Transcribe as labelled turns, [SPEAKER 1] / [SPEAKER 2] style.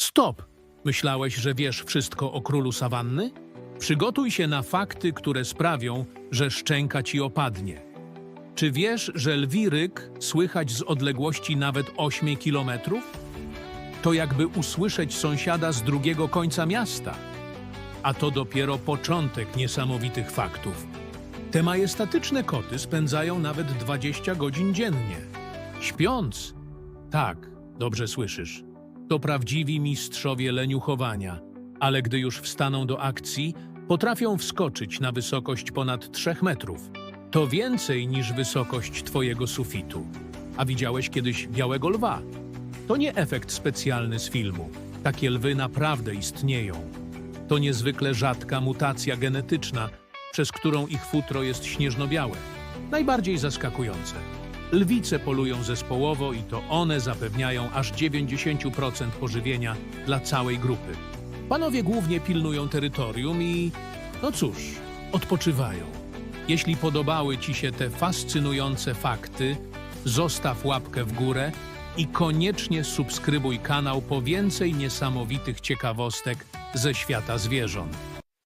[SPEAKER 1] Stop! Myślałeś, że wiesz wszystko o królu sawanny? Przygotuj się na fakty, które sprawią, że szczęka ci opadnie. Czy wiesz, że lwi ryk słychać z odległości nawet 8 kilometrów? To jakby usłyszeć sąsiada z drugiego końca miasta. A to dopiero początek niesamowitych faktów. Te majestatyczne koty spędzają nawet 20 godzin dziennie. Śpiąc. Tak, dobrze słyszysz. To prawdziwi mistrzowie leniuchowania, ale gdy już wstaną do akcji, potrafią wskoczyć na wysokość ponad 3 metrów. To więcej niż wysokość twojego sufitu. A widziałeś kiedyś białego lwa? To nie efekt specjalny z filmu. Takie lwy naprawdę istnieją. To niezwykle rzadka mutacja genetyczna, przez którą ich futro jest śnieżno-białe. Najbardziej zaskakujące. Lwice polują zespołowo i to one zapewniają aż 90% pożywienia dla całej grupy. Panowie głównie pilnują terytorium i, no cóż, odpoczywają. Jeśli podobały Ci się te fascynujące fakty, zostaw łapkę w górę i koniecznie subskrybuj kanał po więcej niesamowitych ciekawostek ze świata zwierząt.